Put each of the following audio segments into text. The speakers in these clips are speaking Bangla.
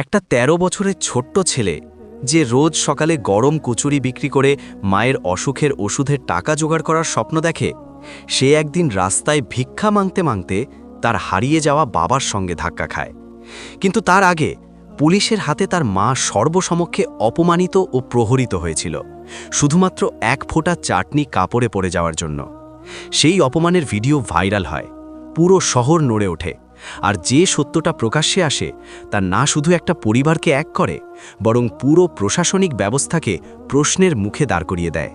একটা ১৩ বছরের ছোট্ট ছেলে যে রোজ সকালে গরম কচুরি বিক্রি করে মায়ের অসুখের ওষুধের টাকা জোগাড় করার স্বপ্ন দেখে, সে একদিন রাস্তায় ভিক্ষা মাংতে মাংতে তার হারিয়ে যাওয়া বাবার সঙ্গে ধাক্কা খায়। কিন্তু তার আগে পুলিশের হাতে তার মা সর্বসমক্ষে অপমানিত ও প্রহরিত হয়েছিল, শুধুমাত্র এক ফোঁটা চাটনি কাপড়ে পড়ে যাওয়ার জন্য। সেই অপমানের ভিডিও ভাইরাল হয়, পুরো শহর নড়ে ওঠে। আর যে সত্যটা প্রকাশ্যে আসে, তা না শুধু একটা পরিবারকে এক করে, বরং পুরো প্রশাসনিক ব্যবস্থাকে প্রশ্নের মুখে দাঁড় করিয়ে দেয়।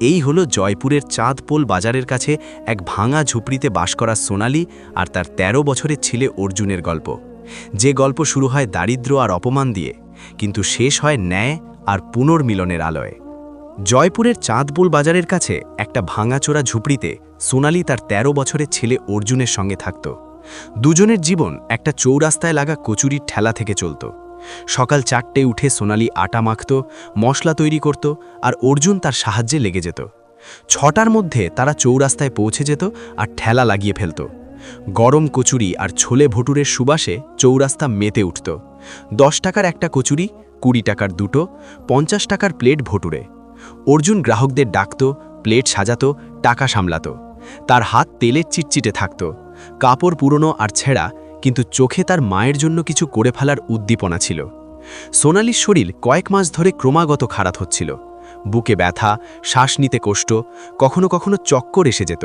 এই হলো জয়পুরের চাঁদপোল বাজারের কাছে এক ভাঙা ঝুপড়িতে বাস করা সোনালি আর তার ১৩ বছরের ছেলে অর্জুনের গল্প। যে গল্প শুরু হয় দারিদ্র্য আর অপমান দিয়ে, কিন্তু শেষ হয় ন্যায় আর পুনর্মিলনের আলোয়। জয়পুরের চাঁদপুল বাজারের কাছে একটা ভাঙাচোরা ঝুপড়িতে সোনালি তার ১৩ বছরের ছেলে অর্জুনের সঙ্গে থাকত। দুজনের জীবন একটা চৌরাস্তায় লাগা কচুরির ঠেলা থেকে চলত। সকাল চারটে উঠে সোনালি আটা মাখত, মশলা তৈরি করত আর অর্জুন তার সাহায্যে লেগে যেত। ছটার মধ্যে তারা চৌরাস্তায় পৌঁছে যেত আর ঠেলা লাগিয়ে ফেলত। গরম কচুরি আর ছোলে ভটুরের সুবাসে চৌরাস্তা মেতে উঠত। দশ টাকার একটা কচুরি, কুড়ি টাকার দুটো, পঞ্চাশ টাকার প্লেট ভটুরে। অর্জুন গ্রাহকদের ডাকত, প্লেট সাজাতো, টাকা সামলাত। তার হাত তেলের চিটচিটে থাকত। কাপড় পুরনো আর ছেঁড়া, কিন্তু চোখে তার মায়ের জন্য কিছু করে ফেলার উদ্দীপনা ছিল। সোনালির শরীর কয়েক মাস ধরে ক্রমাগত খারাপ হচ্ছিল। বুকে ব্যথা, শ্বাস নিতে কষ্ট, কখনো কখনো চক্কর এসে যেত।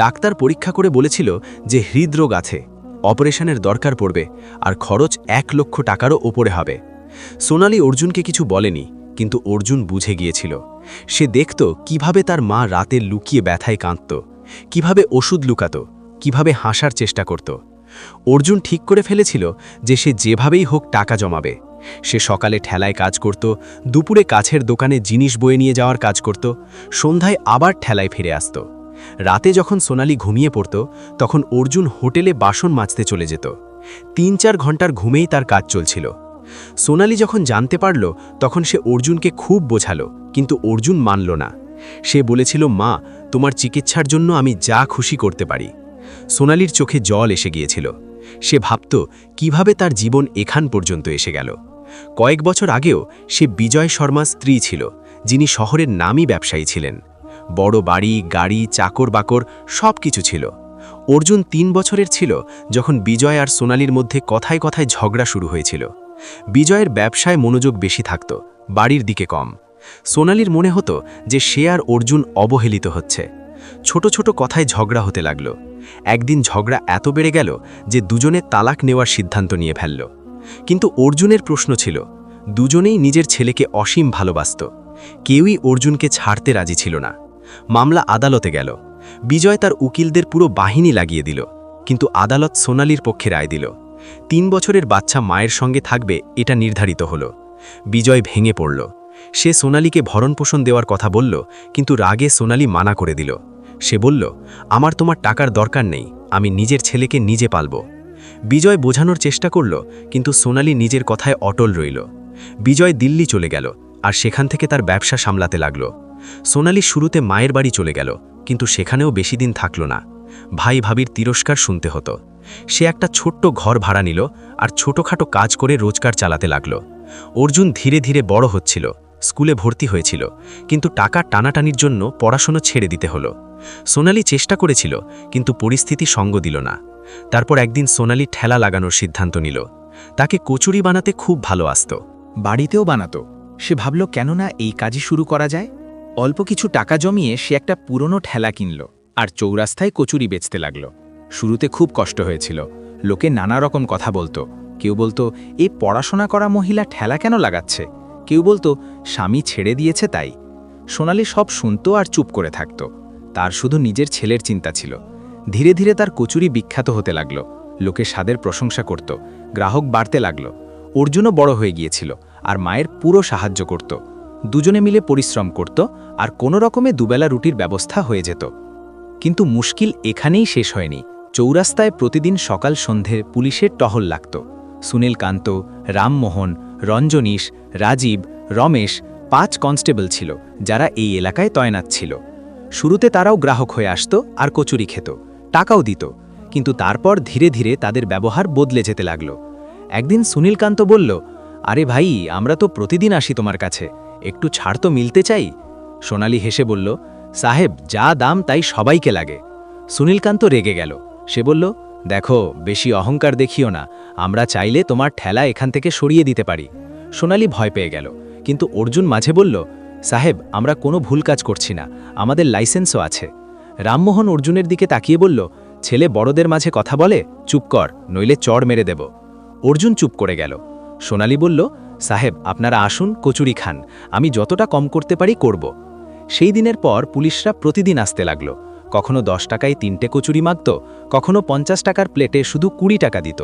ডাক্তার পরীক্ষা করে বলেছিল যে হৃদরোগ আছে, অপারেশনের দরকার পড়বে, আর খরচ এক লক্ষ টাকারও ওপরে হবে। সোনালি অর্জুনকে কিছু বলেনি, কিন্তু অর্জুন বুঝে গিয়েছিল। সে দেখত কীভাবে তার মা রাতে লুকিয়ে ব্যথায় কাঁদত, কীভাবে ওষুধ লুকাত কীভাবে হাসার চেষ্টা করত। অর্জুন ঠিক করে ফেলেছিল যে সে যেভাবেই হোক টাকা জমাবে। সে সকালে ঠেলায় কাজ করত, দুপুরে কাছের দোকানে জিনিস বয়ে নিয়ে যাওয়ার কাজ করত, সন্ধ্যায় আবার ঠেলায় ফিরে আসত। রাতে যখন সোনালি ঘুমিয়ে পড়ত, তখন অর্জুন হোটেলে বাসন মাজতে চলে যেত। তিন চার ঘণ্টার ঘুমেই তার কাজ চলছিল। সোনালি যখন জানতে পারল, তখন সে অর্জুনকে খুব বোঝালো, কিন্তু অর্জুন মানল না। সে বলেছিল, মা, তোমার চিকিৎসার জন্য আমি যা খুশি করতে পারি। সোনালির চোখে জল এসে গিয়েছিল। সে ভাবত, কীভাবে তার জীবন এখান পর্যন্ত এসে গেল? কয়েক বছর আগেও সে বিজয় শর্মার স্ত্রী ছিল, যিনি শহরের নামী ব্যবসায়ী ছিলেন। বড় বাড়ি, গাড়ি, চাকর বাকর সব কিছু ছিল। অর্জুন তিন বছরের ছিল যখন বিজয় আর সোনালির মধ্যে কথায় কথায় ঝগড়া শুরু হয়েছিল। বিজয়ের ব্যবসায় মনোযোগ বেশি থাকত, বাড়ির দিকে কম। সোনালির মনে হতো যে সে আর অর্জুন অবহেলিত হচ্ছে। ছোট ছোট কথায় ঝগড়া হতে লাগল। একদিন ঝগড়া এত বেড়ে গেল যে দুজনে তালাক নেওয়ার সিদ্ধান্ত নিয়ে ফেলল। কিন্তু অর্জুনের প্রশ্ন ছিল, দুজনেই নিজের ছেলেকে অসীম ভালোবাসত। কেউই অর্জুনকে ছাড়তে রাজি ছিল না। মামলা আদালতে গেল। বিজয় তার উকিলদের পুরো বাহিনী লাগিয়ে দিল, কিন্তু আদালত সোনালির পক্ষে রায় দিল। তিন বছরের বাচ্চা মায়ের সঙ্গে থাকবে এটা নির্ধারিত হল। বিজয় ভেঙে পড়ল। সে সোনালিকে ভরণপোষণ দেওয়ার কথা বলল, কিন্তু রাগে সোনালি মানা করে দিল। সে বলল, আমার তোমার টাকার দরকার নেই, আমি নিজের ছেলেকে নিজে পালব। বিজয় বোঝানোর চেষ্টা করল, কিন্তু সোনালি নিজের কথায় অটল রইল। বিজয় দিল্লি চলে গেল, আর সেখান থেকে তার ব্যবসা সামলাতে লাগল। সোনালি শুরুতে মায়ের বাড়ি চলে গেল, কিন্তু সেখানেও বেশি দিন থাকল না। ভাই ভাবির তিরস্কার শুনতে হতো। সে একটা ছোট্ট ঘর ভাড়া নিল, আর ছোটখাটো কাজ করে রোজগার চালাতে লাগল। অর্জুন ধীরে ধীরে বড় হচ্ছিল। স্কুলে ভর্তি হয়েছিল, কিন্তু টাকা টানাটানির জন্য পড়াশুনো ছেড়ে দিতে হলো। সোনালি চেষ্টা করেছিল, কিন্তু পরিস্থিতি সঙ্গ দিল না। তারপর একদিন সোনালি ঠেলা লাগানোর সিদ্ধান্ত নিল। তাকে কচুরি বানাতে খুব ভালো আসত। বাড়িতেও বানাতো। সে ভাবল কেননা এই কাজই শুরু করা যায়? অল্প কিছু টাকা জমিয়ে সে একটা পুরনো ঠেলা কিনল আর চৌরাস্তায় কচুরি বেচতে লাগল। শুরুতে খুব কষ্ট হয়েছিল। লোকে নানা রকম কথা বলতো। কেউ বলতো, এ পড়াশোনা করা মহিলা ঠেলা কেন লাগাচ্ছে? কেউ বলতো, স্বামী ছেড়ে দিয়েছে তাই। সোনালি সব শুনত আর চুপ করে থাকত। তার শুধু নিজের ছেলের চিন্তা ছিল। ধীরে ধীরে তার কচুরি বিখ্যাত হতে লাগল। লোকে স্বাদের প্রশংসা করত, গ্রাহক বাড়তে লাগল। অর্জুনও বড় হয়ে গিয়েছিল আর মায়ের পুরো সাহায্য করত। দুজনে মিলে পরিশ্রম করত আর কোনো রকমে দুবেলা রুটির ব্যবস্থা হয়ে যেত। কিন্তু মুশকিল এখানেই শেষ হয়নি। চৌরাস্তায় প্রতিদিন সকাল সন্ধে পুলিশের টহল লাগত। সুনীল কান্ত, রামমোহন রঞ্জনীশ, রাজীব, রমেশ পাঁচ কনস্টেবল ছিল, যারা এই এলাকায় তয়নাত ছিল। শুরুতে তারাও গ্রাহক হয়ে আসত আর কচুরি খেত, টাকাও দিত, কিন্তু তারপর ধীরে ধীরে তাদের ব্যবহার বদলে যেতে লাগল। একদিন সুনীলকান্ত বলল, আরে ভাই, আমরা তো প্রতিদিন আসি তোমার কাছে, একটু ছাড় তো মিলতে চাই? সোনালি হেসে বলল, সাহেব, যা দাম তাই সবাইকে লাগে। সুনীলকান্ত রেগে গেল, সে বলল দেখো, বেশি অহংকার দেখিও না, আমরা চাইলে তোমার ঠেলা এখান থেকে সরিয়ে দিতে পারি। সোনালি ভয় পেয়ে গেল, কিন্তু অর্জুন মাঝে বলল, সাহেব, আমরা কোনো ভুল কাজ করছি না, আমাদের লাইসেন্সও আছে। রামমোহন অর্জুনের দিকে তাকিয়ে বলল, ছেলে বড়দের মাঝে কথা বলে, চুপ কর, নইলে চড় মেরে দেব। অর্জুন চুপ করে গেল। সোনালি বলল, সাহেব, আপনারা আসুন, কচুরি খান, আমি যতটা কম করতে পারি করব। সেই দিনের পর পুলিশরা প্রতিদিন আসতে লাগল। কখনো দশ টাকায় তিনটে কচুরি মাগত কখনো পঞ্চাশ টাকার প্লেটে শুধু কুড়ি টাকা দিত।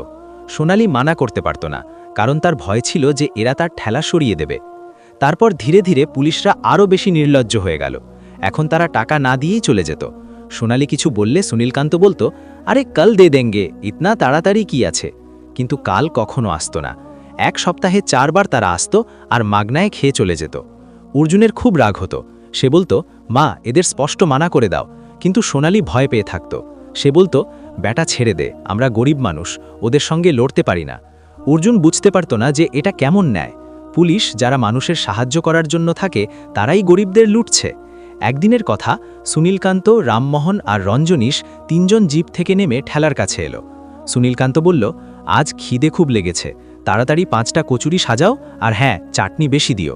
সোনালি মানা করতে পারত না, কারণ তার ভয় ছিল যে এরা তার ঠেলা সরিয়ে দেবে। তারপর ধীরে ধীরে পুলিশরা আরও বেশি নির্লজ্জ হয়ে গেল। এখন তারা টাকা না দিয়েই চলে যেত। সোনালি কিছু বললে সুনীলকান্ত বলতো, আরে কাল দে দেঙ্গে, ইতনা তাড়াতাড়ি কি আছে? কিন্তু কাল কখনো আসতো না। এক সপ্তাহে চারবার তারা আসতো আর মাগনায় খেয়ে চলে যেত। অর্জুনের খুব রাগ হতো। সে বলতো, মা, এদের স্পষ্ট মানা করে দাও। কিন্তু সোনালি ভয় পেয়ে থাকত। সে বলতো, ব্যাটা ছেড়ে দে, আমরা গরিব মানুষ, ওদের সঙ্গে লড়তে পারি না। অর্জুন বুঝতে পারত না যে এটা কেমন ন্যায়। পুলিশ যারা মানুষের সাহায্য করার জন্য থাকে, তারাই গরিবদের লুটছে। একদিনের কথা, সুনীলকান্ত, রামমোহন আর রঞ্জনীশ তিনজন জিপ থেকে নেমে ঠেলার কাছে এলো। সুনীলকান্ত বলল, আজ খিদে খুব লেগেছে, তাড়াতাড়ি পাঁচটা কচুরি সাজাও, আর হ্যাঁ চাটনি বেশি দিও।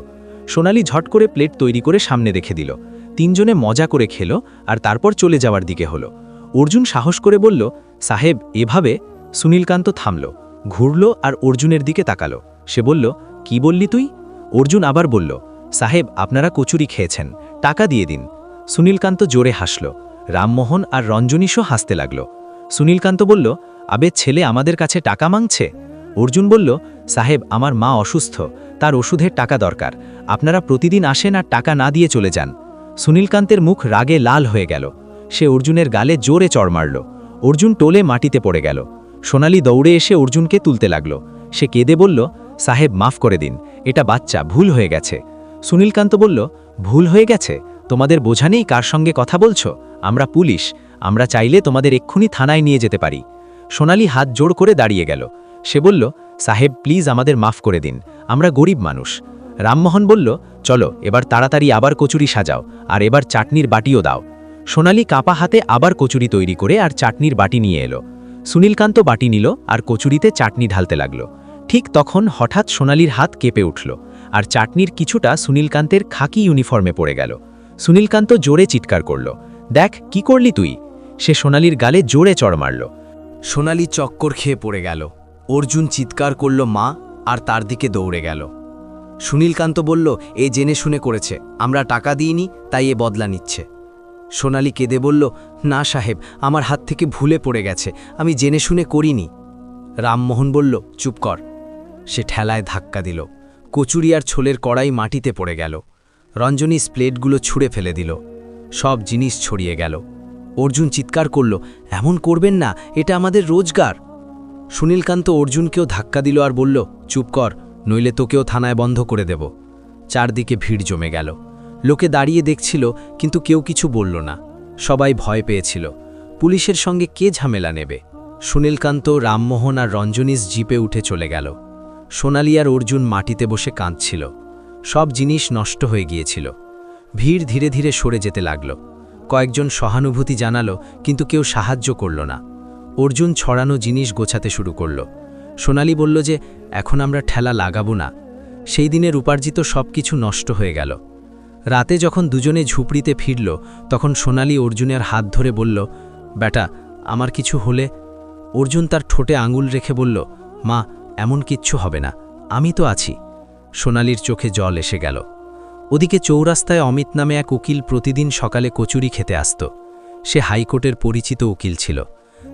সোনালি ঝট করে প্লেট তৈরি করে সামনে রেখে দিল। তিনজনে মজা করে খেলো আর তারপর চলে যাওয়ার দিকে হলো। অর্জুন সাহস করে বলল, সাহেব, এভাবে? সুনীলকান্ত থামল, ঘুরল আর অর্জুনের দিকে তাকালো। সে বলল, কি বললি তুই? অর্জুন আবার বলল, সাহেব, আপনারা কচুরি খেয়েছেন, টাকা দিয়ে দিন। সুনীলকান্ত জোরে হাসল, রামমোহন আর রঞ্জনীশও হাসতে লাগল। সুনীলকান্ত বলল, আবে, ছেলে আমাদের কাছে টাকা মাংছে? অর্জুন বলল, সাহেব, আমার মা অসুস্থ, তার ওষুধের টাকা দরকার, আপনারা প্রতিদিন আসেন আর টাকা না দিয়ে চলে যান। সুনীলকান্তের মুখ রাগে লাল হয়ে গেল। সে অর্জুনের গালে জোরে চড় মারল। অর্জুন টোলে মাটিতে পড়ে গেল। সোনালি দৌড়ে এসে অর্জুনকে তুলতে লাগল। সে কেঁদে বলল, সাহেব, মাফ করে দিন। এটা বাচ্চা, ভুল হয়ে গেছে। সুনীলকান্ত বলল, ভুল হয়ে গেছে? তোমাদের বোঝা নেই কার সঙ্গে কথা বলছো? আমরা পুলিশ। আমরা চাইলে তোমাদের এক্ষুনি থানায় নিয়ে যেতে পারি। সোনালি হাত জোড় করে দাঁড়িয়ে গেল। সে বলল, সাহেব, প্লিজ আমাদের মাফ করে দিন। আমরা গরিব মানুষ। রামমোহন বলল, চলো, এবার তাড়াতাড়ি আবার কচুরি সাজাও, আর এবার চাটনির বাটিও দাও। সোনালি কাপা হাতে আবার কচুরি তৈরি করে আর চাটনির বাটি নিয়ে এলো। সুনীলকান্ত বাটি নিল আর কচুরিতে চাটনি ঢালতে লাগল। ঠিক তখন হঠাৎ সোনালির হাত কেঁপে উঠল আর চাটনির কিছুটা সুনীলকান্তের খাকি ইউনিফর্মে পড়ে গেল। সুনীলকান্ত জোরে চিৎকার করল, দেখ, কি করলি তুই? সে সোনালির গালে জোরে চড় মারল। সোনালি চক্কর খেয়ে পড়ে গেল। অর্জুন চিৎকার করল মা, আর তার দিকে দৌড়ে গেল। সুনীলকান্ত বলল, এ জেনে শুনে করেছে। আমরা টাকা দিইনি, তাই এ বদলা নিচ্ছে। সোনালি কেঁদে বলল, না সাহেব, আমার হাত থেকে ভুলে পড়ে গেছে, আমি জেনে শুনে করিনি। রামমোহন বলল, চুপ কর। সে ঠেলায় ধাক্কা দিল। কচুরি আর ছোলের কড়াই মাটিতে পড়ে গেল। রঞ্জনী স্প্লেটগুলো ছুঁড়ে ফেলে দিল। সব জিনিস ছড়িয়ে গেল। অর্জুন চিৎকার করল, এমন করবেন না, এটা আমাদের রোজগার। সুনীলকান্ত অর্জুনকেও ধাক্কা দিল আর বলল, চুপ কর নইলে তোকেও থানায় বন্ধ করে দেব। চারদিকে ভিড় জমে গেল। লোকে দাঁড়িয়ে দেখছিল, কিন্তু কেউ কিছু বলল না। সবাই ভয় পেয়েছিল। পুলিশের সঙ্গে কে ঝামেলা নেবে? সুনীলকান্ত, রামমোহন আর রঞ্জনীশ জিপে উঠে চলে গেল। সোনালি আর অর্জুন মাটিতে বসে কাঁদছিল। সব জিনিস নষ্ট হয়ে গিয়েছিল। ভিড় ধীরে ধীরে সরে যেতে লাগল। কয়েকজন সহানুভূতি জানালো, কিন্তু কেউ সাহায্য করল না। অর্জুন ছড়ানো জিনিস গোছাতে শুরু করল। সোনালি বলল যে, এখন আমরা ঠেলা লাগাবো না। সেই দিনের উপার্জিত সব কিছু নষ্ট হয়ে গেল। রাতে যখন দুজনে ঝুপড়িতে ফিরল, তখন সোনালি অর্জুনের হাত ধরে বলল, বেটা, আমার কিছু হলে? অর্জুন তার ঠোঁটে আঙুল রেখে বলল, মা, এমন কিচ্ছু হবে না, আমি তো আছি। সোনালির চোখে জল এসে গেল। ওদিকে চৌরাস্তায় অমিত নামে এক উকিল প্রতিদিন সকালে কচুরি খেতে আসত। সে হাইকোর্টের পরিচিত উকিল ছিল।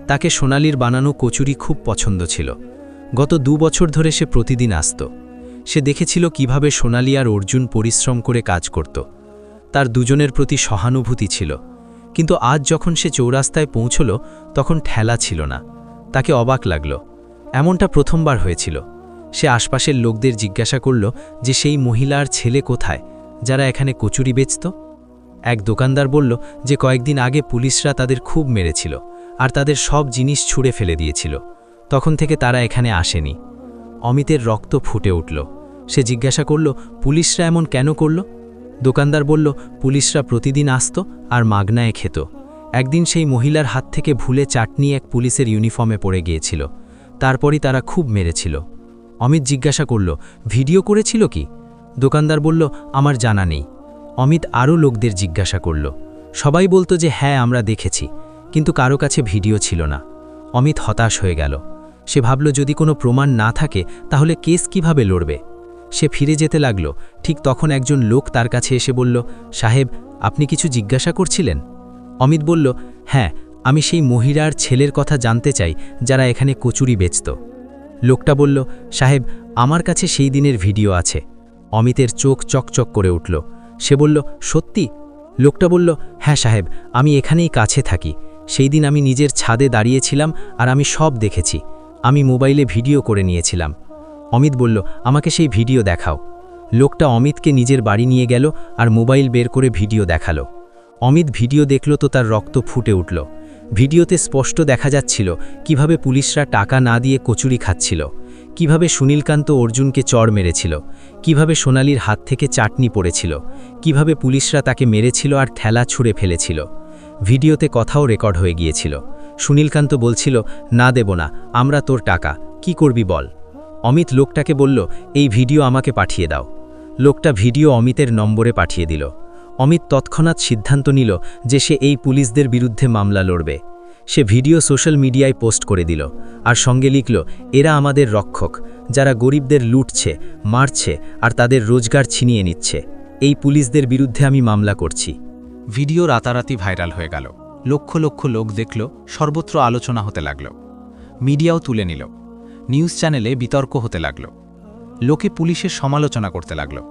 তাকে সোনালির বানানো কচুরি খুব পছন্দ ছিল। গত দু বছর ধরে সে প্রতিদিন আসত। সে দেখেছিল কীভাবে সোনালি আর অর্জুন পরিশ্রম করে কাজ করত। তার দুজনের প্রতি সহানুভূতি ছিল। কিন্তু আজ যখন সে চৌরাস্তায় পৌঁছল, তখন ঠেলা ছিল না। তাকে অবাক লাগল। এমনটা প্রথমবার হয়েছিল। সে আশপাশের লোকদের জিজ্ঞাসা করল যে সেই মহিলার ছেলে কোথায়? যারা এখানে কচুরি বেচত? এক দোকানদার বলল যে কয়েকদিন আগে পুলিশরা তাদের খুব মেরেছিল, আর তাদের সব জিনিস ছুঁড়ে ফেলে দিয়েছিল। তখন থেকে তারা এখানে আসেনি। অমিতের রক্ত ফুটে উঠল। সে জিজ্ঞাসা করল, পুলিশরা এমন কেন করল? দোকানদার বলল, পুলিশরা প্রতিদিন আসত আর মাগনায় খেত। একদিন সেই মহিলার হাত থেকে ভুলে চাটনি এক পুলিশের ইউনিফর্মে পড়ে গিয়েছিল। তারপরই তারা খুব মেরেছিল। অমিত জিজ্ঞাসা করল, ভিডিও করেছিল কি? দোকানদার বলল, আমার জানা নেই। অমিত আরও লোকদের জিজ্ঞাসা করল, সবাই বলতো যে হ্যাঁ আমরা দেখেছি, কিন্তু কারও কাছে ভিডিও ছিল না। অমিত হতাশ হয়ে গেল। সে ভাবল, যদি কোনো প্রমাণ না থাকে, তাহলে কেস কীভাবে লড়বে? সে ফিরে যেতে লাগল। ঠিক তখন একজন লোক তার কাছে এসে বলল, সাহেব, আপনি কিছু জিজ্ঞাসা করছিলেন? অমিত বলল হ্যাঁ আমি সেই মহিলার ছেলের কথা জানতে চাই, যারা এখানে কচুরি বেচত। লোকটা বলল, সাহেব, আমার কাছে সেই দিনের ভিডিও আছে। অমিতের চোখ চকচক করে উঠল। সে বলল, সত্যি? লোকটা বলল হ্যাঁ সাহেব, আমি এখানেই কাছে থাকি। সেই দিন আমি নিজের ছাদে দাঁড়িয়েছিলাম আর আমি সব দেখেছি। আমি মোবাইলে ভিডিও করে নিয়েছিলাম। অমিত বলল, আমাকে সেই ভিডিও দেখাও। লোকটা অমিতকে নিজের বাড়ি নিয়ে গেল আর মোবাইল বের করে ভিডিও দেখাল। অমিত ভিডিও দেখল তো তার রক্ত ফুটে উঠল। ভিডিওতে স্পষ্ট দেখা যাচ্ছিল কীভাবে পুলিশরা টাকা না দিয়ে কচুরি খাচ্ছিল, কীভাবে সুনীলকান্ত অর্জুনকে চড় মেরেছিল, কীভাবে সোনালির হাত থেকে চাটনি পড়েছিল, কীভাবে পুলিশরা তাকে মেরেছিল আর ঠেলা ছুঁড়ে ফেলেছিল। ভিডিওতে কথাও রেকর্ড হয়ে গিয়েছিল। সুনীলকান্ত বলছিল, না দেব না, আমরা তোর টাকা, কি করবি বল? অমিত লোকটাকে বলল, এই ভিডিও আমাকে পাঠিয়ে দাও। লোকটা ভিডিও অমিতের নম্বরে পাঠিয়ে দিল। অমিত তৎক্ষণাৎ সিদ্ধান্ত নিল যে সে এই পুলিশদের বিরুদ্ধে মামলা লড়বে। সে ভিডিও সোশ্যাল মিডিয়ায় পোস্ট করে দিল আর সঙ্গে লিখল, এরা আমাদের রক্ষক, যারা গরিবদের লুটছে, মারছে আর তাদের রোজগার ছিনিয়ে নিচ্ছে। এই পুলিশদের বিরুদ্ধে আমি মামলা করছি। ভিডিও রাতারাতি ভাইরাল হয়ে গেল। লক্ষ লক্ষ লোক দেখল, সর্বত্র আলোচনা হতে লাগল। মিডিয়াও তুলে নিল। নিউজ চ্যানেলে বিতর্ক হতে লাগল। লোকে পুলিশের সমালোচনা করতে লাগল।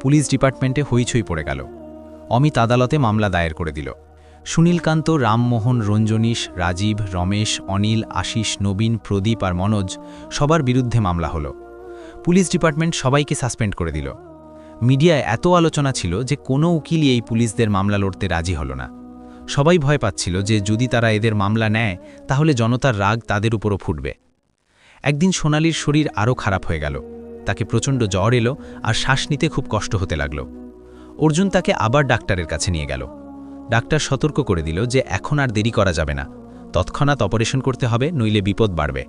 পুলিশ ডিপার্টমেন্টে হইচই পড়ে গেল। অমিত আদালতে মামলা দায়ের করে দিল। সুনীলকান্ত, রামমোহন, রঞ্জনীশ, রাজীব, রমেশ, অনিল, আশিস, নবীন, প্রদীপ আর মনোজ সবার বিরুদ্ধে মামলা হলো। পুলিশ ডিপার্টমেন্ট সবাইকে সাসপেন্ড করে দিল। মিডিয়ায় এত আলোচনা ছিল যে কোনো উকিলই এই পুলিশদের মামলা লড়তে রাজি হল না। সবাই ভয় পাচ্ছিল যে যদি তারা এদের মামলা নেয়, তাহলে জনতার রাগ তাদের উপরও ফুটবে। একদিন সোনালির শরীর আরও খারাপ হয়ে গেল। তাকে প্রচণ্ড জ্বর এলো আর শ্বাস নিতে খুব কষ্ট হতে লাগল। অর্জুন তাকে আবার ডাক্তারের কাছে নিয়ে গেল। ডাক্তার সতর্ক করে দিল যে এখন আর দেরি করা যাবে না। তৎক্ষণাৎ অপারেশন করতে হবে, নইলে বিপদ বাড়বে।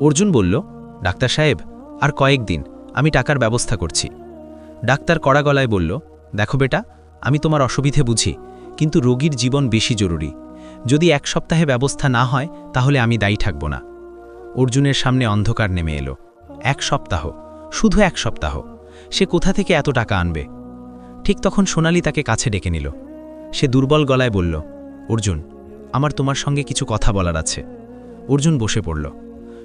অর্জুন বলল, ডাক্তার সাহেব, আর কয়েকদিন আমি টাকার ব্যবস্থা করছি। ডাক্তার কড়া গলায় বলল, দেখো বেটা, আমি তোমার অসুবিধে বুঝি কিন্তু রোগীর জীবন বেশি জরুরি। যদি এক সপ্তাহে ব্যবস্থা না হয়, তাহলে আমি দায়ী থাকব না। অর্জুনের সামনে অন্ধকার নেমে এলো। এক সপ্তাহ। শুধু এক সপ্তাহ। সে কোথা থেকে এত টাকা আনবে? ঠিক তখন সোনালি তাকে কাছে ডেকে নিল। সে দুর্বল গলায় বলল, অর্জুন, আমার তোমার সঙ্গে কিছু কথা বলার আছে। অর্জুন বসে পড়ল।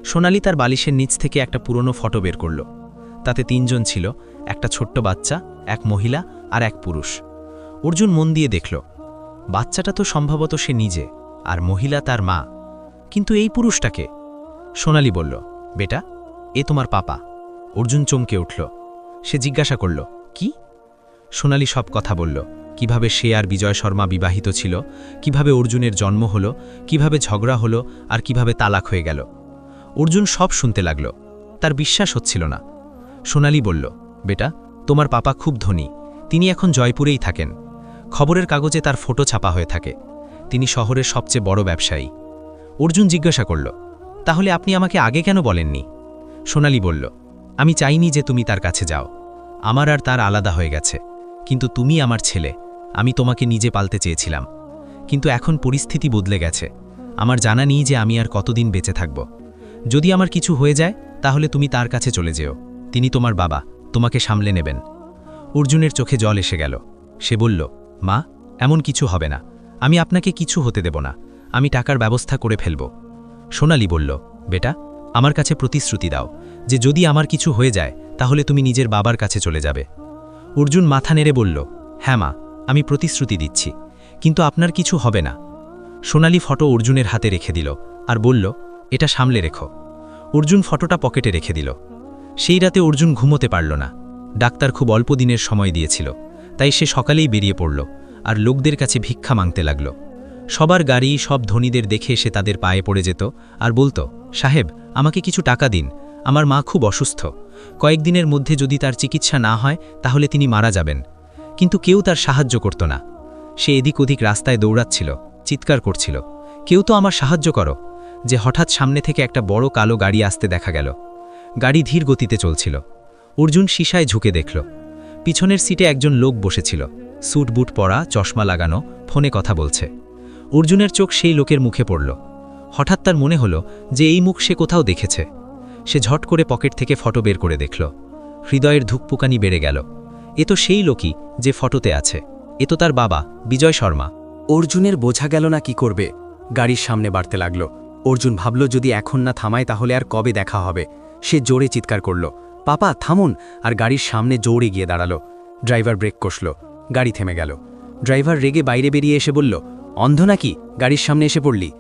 সোনালি তার বালিশের নিচ থেকে একটা পুরনো ফটো বের করল। তাতে তিনজন ছিল, একটা ছোট্ট বাচ্চা, এক মহিলা আর এক পুরুষ। অর্জুন মন দিয়ে দেখল বাচ্চাটা তো সম্ভবত সে নিজে আর মহিলা তার মা। কিন্তু এই পুরুষটাকে? সোনালি বলল, বেটা, এ তোমার পাপা। অর্জুন চমকে উঠল। সে জিজ্ঞাসা করল, কি? সোনালি সব কথা বলল, কীভাবে সে আর বিজয় শর্মা বিবাহিত ছিল? কীভাবে অর্জুনের জন্ম হল? কীভাবে ঝগড়া হলো? আর কীভাবে তালাক হয়ে গেল? অর্জুন সব শুনতে লাগল, তার বিশ্বাস হচ্ছিল না। সোনালি বলল, বেটা, তোমার পাপা খুব ধনী। তিনি এখন জয়পুরেই থাকেন। খবরের কাগজে তার ফটো ছাপা হয়ে থাকে। তিনি শহরের সবচেয়ে বড় ব্যবসায়ী। অর্জুন জিজ্ঞাসা করল, তাহলে আপনি আমাকে আগে কেন বলেননি? সোনালি বলল, আমি চাইনি যে তুমি তার কাছে যাও। আমার আর তার আলাদা হয়ে গেছে। কিন্তু তুমি আমার ছেলে। আমি তোমাকে নিজে পালতে চেয়েছিলাম। কিন্তু এখন পরিস্থিতি বদলে গেছে। আমার জানা নেই যে আমি আর কতদিন বেঁচে থাকব। যদি আমার কিছু হয়ে যায়, তাহলে তুমি তার কাছে চলে যেও। তিনি তোমার বাবা। তোমাকে সামলে নেবেন। অর্জুনের চোখে জল এসে গেল। সে বলল মা, এমন কিছু হবে না। আমি আপনাকে কিছু হতে দেব না। আমি টাকার ব্যবস্থা করে ফেলব। সোনালি বলল, বেটা, আমার কাছে প্রতিশ্রুতি দাও। যে যদি আমার কিছু হয়ে যায়, তাহলে তুমি নিজের বাবার কাছে চলে যাবে। অর্জুন মাথা নেড়ে বলল হ্যাঁ মা, আমি প্রতিশ্রুতি দিচ্ছি, কিন্তু আপনার কিছু হবে না। সোনালি ফটো অর্জুনের হাতে রেখে দিল আর বলল, এটা সামলে রেখো। অর্জুন ফটোটা পকেটে রেখে দিল। সেই রাতে অর্জুন ঘুমোতে পারল না। ডাক্তার খুব অল্প দিনের সময় দিয়েছিল। তাই সে সকালেই বেরিয়ে পড়ল আর লোকদের কাছে ভিক্ষা মাংতে লাগল। সবার গাড়ি, সব ধনীদের দেখে সে তাদের পায়ে পড়ে যেত আর বলতো, সাহেব, আমাকে কিছু টাকা দিন। আমার মা খুব অসুস্থ। কয়েকদিনের মধ্যে যদি তার চিকিৎসা না হয়, তাহলে তিনি মারা যাবেন। কিন্তু কেউ তার সাহায্য করত না। সে এদিক ওদিক রাস্তায় দৌড়াচ্ছিল, চিৎকার করছিল। কেউ তো আমার সাহায্য করো। যে হঠাৎ সামনে থেকে একটা বড় কালো গাড়ি আসতে দেখা গেল। গাড়ি ধীর গতিতে চলছিল। অর্জুন সিসায় ঝুঁকে দেখল। পিছনের সিটে একজন লোক বসেছিল। স্যুট, বুট পরা, চশমা লাগানো, ফোনে কথা বলছে। অর্জুনের চোখ সেই লোকের মুখে পড়ল। হঠাৎ তার মনে হলো যে এই মুখ সে কোথাও দেখেছে। সে ঝট করে পকেট থেকে ফটো বের করে দেখল। হৃদয়ের ধুকপুকানি বেড়ে গেল। এ তো সেই লোকই যে ফটোতে আছে। এ তো তার বাবা, বিজয় শর্মা। অর্জুনের বোঝা গেল না কি করবে। গাড়ির সামনে বাড়তে লাগল। অর্জুন ভাবল, যদি এখন না থামায়, তাহলে আর কবে দেখা হবে? সে জোরে চিৎকার করল। পাপা, থামুন। আর গাড়ির সামনে জোরে গিয়ে দাঁড়াল। ড্রাইভার ব্রেক কষল। গাড়ি থেমে গেল। ড্রাইভার রেগে বাইরে বেরিয়ে এসে বলল, অন্ধ নাকি? গাড়ির সামনে এসে পড়লি?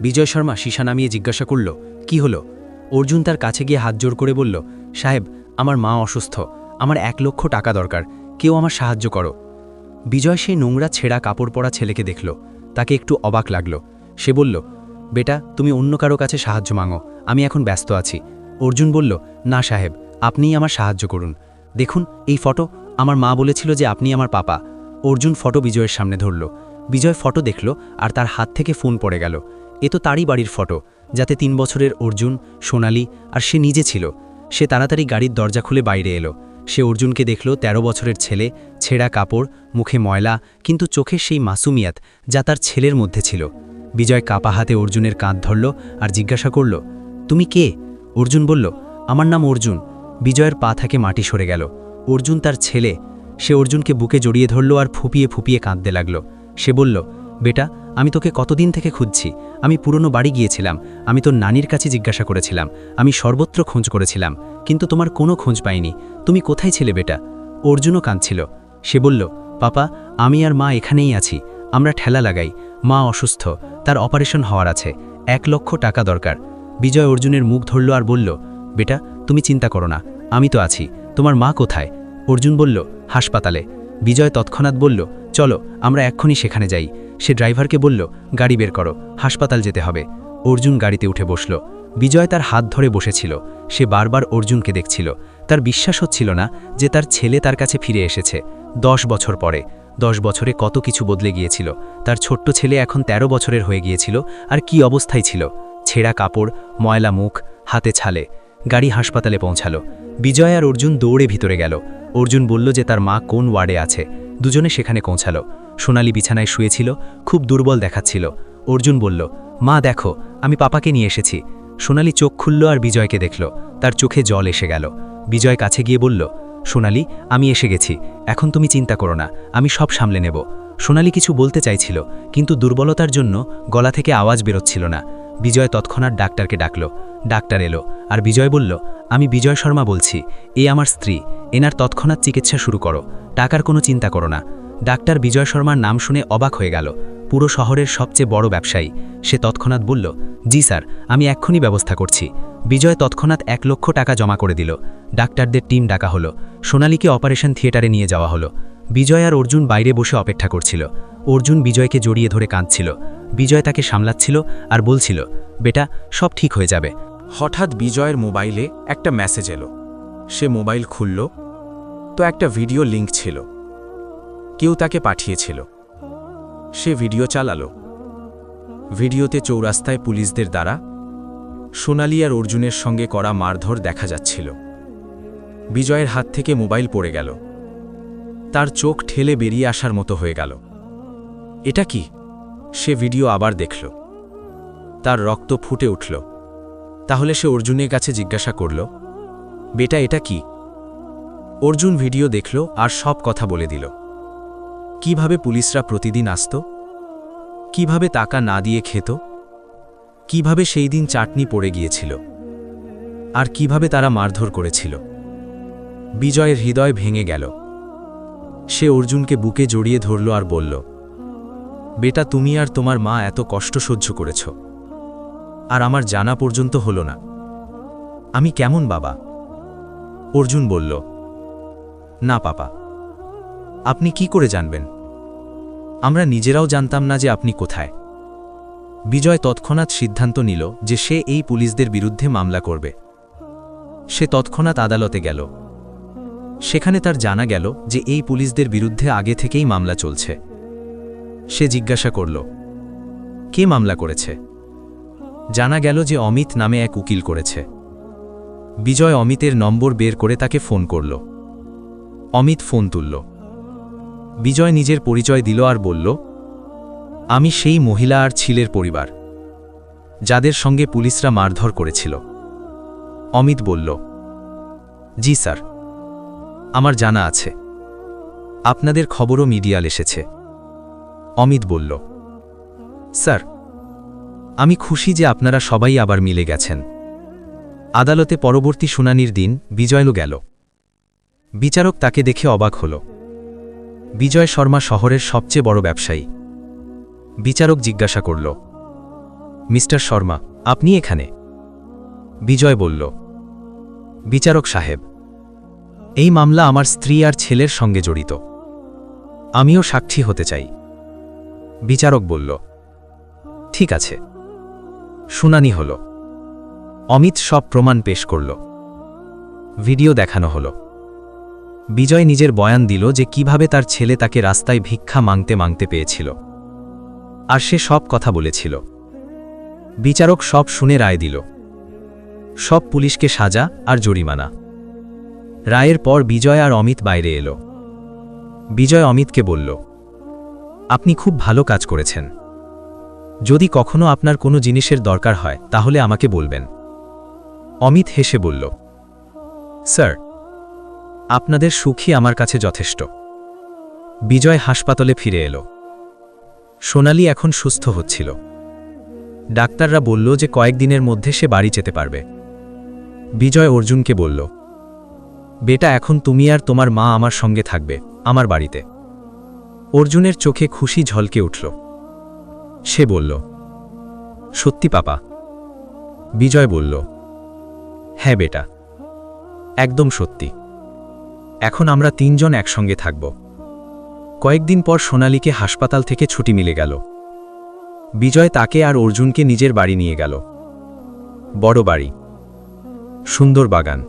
বিজয় শর্মা সীসা নামিয়ে জিজ্ঞাসা করল, কি হলো? অর্জুন তার কাছে গিয়ে হাত জোর করে বলল, সাহেব, আমার মা অসুস্থ। আমার এক লক্ষ টাকা দরকার। কেউ আমার সাহায্য করো। বিজয় সেই নোংরা, ছেঁড়া কাপড় পরা ছেলেকে দেখল। তাকে একটু অবাক লাগল। সে বলল, বেটা, তুমি অন্য কারও কাছে সাহায্য মাঙো। আমি এখন ব্যস্ত আছি। অর্জুন বলল, না সাহেব আপনিই আমার সাহায্য করুন। দেখুন, এই ফটো আমার মা বলেছিল যে আপনি আমার পাপা। অর্জুন ফটো বিজয়ের সামনে ধরল। বিজয় ফটো দেখল আর তার হাত থেকে ফোন পড়ে গেল। এ তো তারই বাড়ির ফটো, যাতে তিন বছরের অর্জুন, সোনালি আর সে নিজে ছিল। সে তাড়াতাড়ি গাড়ির দরজা খুলে বাইরে এলো। সে অর্জুনকে দেখল ১৩ বছরের ছেলে, ছেঁড়া কাপড়, মুখে ময়লা, কিন্তু চোখের সেই মাসুমিয়াত যা তার ছেলের মধ্যে ছিল। বিজয় কাপা হাতে অর্জুনের কাঁধ ধরল আর জিজ্ঞাসা করল, তুমি কে? অর্জুন বলল, আমার নাম অর্জুন। বিজয়ের পা থেকে মাটি সরে গেল। অর্জুন তার ছেলে। সে অর্জুনকে বুকে জড়িয়ে ধরল আর ফুপিয়ে ফুপিয়ে কাঁদতে লাগল। সে বলল, বেটা, আমি তোকে কতদিন থেকে খুঁজছি? আমি পুরনো বাড়ি গিয়েছিলাম। আমি তোর নানির কাছে জিজ্ঞাসা করেছিলাম। আমি সর্বত্র খোঁজ করেছিলাম। কিন্তু তোমার কোনো খোঁজ পাইনি। তুমি কোথায় ছিলে, বেটা? অর্জুনও কাঁদছিল। সে বলল, পাপা, আমি আর মা এখানেই আছি। আমরা ঠেলা লাগাই। মা অসুস্থ। তার অপারেশন হওয়ার আছে। এক লক্ষ টাকা দরকার। বিজয় অর্জুনের মুখ ধরল আর বলল বেটা, তুমি চিন্তা করো না, আমি তো আছি, তোমার মা কোথায়? অর্জুন বলল, হাসপাতালে। বিজয় তৎক্ষণাৎ বলল, চলো, আমরা এক্ষুনি সেখানে যাই। সে ড্রাইভারকে বলল, গাড়ি বের করো, হাসপাতাল যেতে হবে। অর্জুন গাড়িতে উঠে বসল। বিজয় তার হাত ধরে বসেছিল। সে বারবার অর্জুনকে দেখছিল। তার বিশ্বাস হচ্ছিল না যে তার ছেলে তার কাছে ফিরে এসেছে। দশ বছর পরে, দশ বছরে কত কিছু বদলে গিয়েছিল। তার ছোট্ট ছেলে এখন ১৩ বছরের হয়ে গিয়েছিল, আর কি অবস্থায় ছিল? ছেঁড়া কাপড়, ময়লা মুখ, হাতে ছালে। গাড়ি হাসপাতালে পৌঁছালো। বিজয় আর অর্জুন দৌড়ে ভিতরে গেল। অর্জুন বলল যে তার মা কোন ওয়ার্ডে আছে। দুজনে সেখানে পৌঁছালো। সোনালি বিছানায় শুয়েছিল, খুব দুর্বল দেখাচ্ছিল। অর্জুন বলল, মা, দেখো, আমি পাপাকে নিয়ে এসেছি। সোনালি চোখ খুলল আর বিজয়কে দেখল। তার চোখে জল এসে গেল। বিজয় কাছে গিয়ে বলল, সোনালি, আমি এসে গেছি। এখন তুমি চিন্তা করো না, আমি সব সামলে নেব। সোনালি কিছু বলতে চাইছিল, কিন্তু দুর্বলতার জন্য গলা থেকে আওয়াজ বেরোচ্ছিল না। বিজয় তৎক্ষণাৎ ডাক্তারকে ডাকল। ডাক্তার এলো। আর বিজয় বলল, আমি বিজয় শর্মা বলছি। এ আমার স্ত্রী। এনার তৎক্ষণাৎ চিকিৎসা শুরু করো। টাকার কোনো চিন্তা করো না। ডাক্তার বিজয় শর্মার নাম শুনে অবাক হয়ে গেল। পুরো শহরের সবচেয়ে বড় ব্যবসায়ী। সে তৎক্ষণাৎ বলল, জি স্যার, আমি এক্ষুনি ব্যবস্থা করছি। বিজয় তৎক্ষণাৎ এক লক্ষ টাকা জমা করে দিল। ডাক্তারদের টিম ডাকা হলো। সোনালীকে অপারেশন থিয়েটারে নিয়ে যাওয়া হলো। বিজয় আর অর্জুন বাইরে বসে অপেক্ষা করছিল। অর্জুন বিজয়কে জড়িয়ে ধরে কাঁদছিল। বিজয় তাকে সামলাচ্ছিল আর বলছিল, বেটা, সব ঠিক হয়ে যাবে। হঠাৎ বিজয়ের মোবাইলে একটা মেসেজ এলো। সে মোবাইল খুলল, তো একটা ভিডিও লিংক ছিল। কেউ তাকে পাঠিয়েছিল। সে ভিডিও চালালো। ভিডিওতে চৌরাস্তায় পুলিশদের দ্বারা সোনালি আর অর্জুনের সঙ্গে করা মারধর দেখা যাচ্ছিল। বিজয়ের হাত থেকে মোবাইল পড়ে গেল। তার চোখ ঠেলে বেরিয়ে আসার মতো হয়ে গেল। এটা কি? সে ভিডিও আবার দেখল। তার রক্ত ফুটে উঠল। তাহলে সে অর্জুনের কাছে জিজ্ঞাসা করল, বেটা, এটা কি? অর্জুন ভিডিও দেখল আর সব কথা বলে দিল। কীভাবে পুলিশরা প্রতিদিন আসত? কীভাবে টাকা না দিয়ে খেত? কীভাবে সেই দিন চাটনি পড়ে গিয়েছিল? আর কীভাবে তারা মারধর করেছিল? বিজয়ের হৃদয় ভেঙে গেল। সে অর্জুনকে বুকে জড়িয়ে ধরল আর বলল, বেটা, তুমি আর তোমার মা এত কষ্ট সহ্য করেছ। আর আমার জানা পর্যন্ত হল না। আমি কেমন বাবা? অর্জুন বলল, না পাপা। আপনি কি করে জানবেন? আমরা নিজেরাও জানতাম না যে আপনি কোথায় বিজয় তৎক্ষণাৎ সিদ্ধান্ত নিল যে সে এই পুলিশদের বিরুদ্ধে মামলা করবে। সে তৎক্ষণাৎ আদালতে গেল। সেখানে তার জানা গেল যে এই পুলিশদের বিরুদ্ধে আগে থেকেই মামলা চলছে। সে জিজ্ঞাসা করল, কে মামলা করেছে? জানা গেল যে অমিত নামে এক উকিল করেছে। বিজয় অমিতের নম্বর বের করে তাকে ফোন করল। অমিত ফোন তুলল। বিজয় নিজের পরিচয় দিল আর বলল, আমি সেই মহিলা আর ছিলের পরিবার, যাদের সঙ্গে পুলিশরা মারধর করেছিল। অমিত বলল, জি স্যার, আমার জানা আছে। আপনাদের খবরও মিডিয়াল এসেছে। অমিত বলল, স্যার আমি খুশি যে আপনারা সবাই আবার মিলে গেছেন। আদালতে পরবর্তী শুনানির দিন বিজয়লও গেল। বিচারক তাকে দেখে অবাক হল। বিজয় শর্মা শহরের সবচেয়ে বড় ব্যবসায়ী। বিচারক জিজ্ঞাসা করল, মিস্টার শর্মা, আপনি এখানে? বিজয় বলল, বিচারক সাহেব, এই মামলা আমার স্ত্রী আর ছেলের সঙ্গে জড়িত। আমিও সাক্ষী হতে চাই। বিচারক বলল, ঠিক আছে। শুনানি হল। অমিত সব প্রমাণ পেশ করল। ভিডিও দেখানো হল। বিজয় নিজের বয়ান দিল যে কীভাবে তার ছেলে তাকে রাস্তায় ভিক্ষা মাংতে মাংতে পেয়েছিল। আর সে সব কথা বলেছিল। বিচারক সব শুনে রায় দিল। সব পুলিশকে সাজা আর জরিমানা। রায়ের পর বিজয় আর অমিত বাইরে এলো। বিজয় অমিতকে বলল, আপনি খুব ভালো কাজ করেছেন। যদি কখনো আপনার কোনো জিনিসের দরকার হয়, তাহলে আমাকে বলবেন। অমিত হেসে বলল, স্যার, আপনাদের সুখী আমার কাছে যথেষ্ট। বিজয় হাসপাতালে ফিরে এলো। সোনালি এখন সুস্থ হচ্ছিল। ডাক্তাররা বলল যে কয়েকদিনের মধ্যে সে বাড়ি যেতে পারবে। বিজয় অর্জুনকে বলল, বেটা, এখন তুমি আর তোমার মা আমার সঙ্গে থাকবে, আমার বাড়িতে। অর্জুনের চোখে খুশি ঝলকে উঠল। সে বলল, সত্যি পাপা। বিজয় বলল হ্যাঁ বেটা, একদম সত্যি। এখন আমরা তিনজন একসঙ্গে থাকব। কয়েকদিন পর সোনালীকে হাসপাতাল থেকে ছুটি মিলে গেল। বিজয় তাকে আর অর্জুনকে নিজের বাড়ি নিয়ে গেল। বড় বাড়ি। সুন্দর বাগান।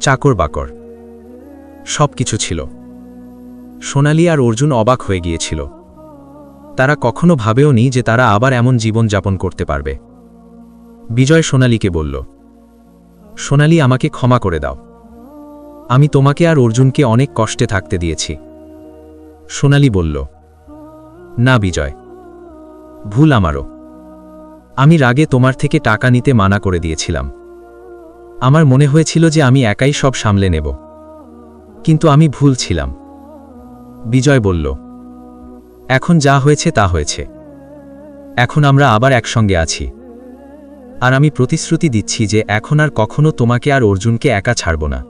চাকর বাকর। সব কিছু ছিল। সোনালি আর অর্জুন অবাক হয়ে গিয়েছিল। তারা কখনো ভাবেওনি যে তারা আবার এমন জীবন যাপন করতে পারবে। বিজয় সোনালীকে বলল, সোনালি, আমাকে ক্ষমা করে দাও। আমি তোমাকে আর অর্জুনকে অনেক কষ্টে থাকতে দিয়েছি। সোনালি বলল, না বিজয়, ভুল আমারও। আমি রাগে তোমার থেকে টাকা নিতে মানা করে দিয়েছিলাম। আমার মনে হয়েছিল যে আমি একাই সব সামলে নেব। কিন্তু আমি ভুল ছিলাম। বিজয় বলল এখন যা হয়েছে তা হয়েছে। এখন আমরা আবার একসঙ্গে আছি। আর আমি প্রতিশ্রুতি দিচ্ছি যে এখন আর কখনো তোমাকে আর অর্জুনকে একা ছাড়ব না।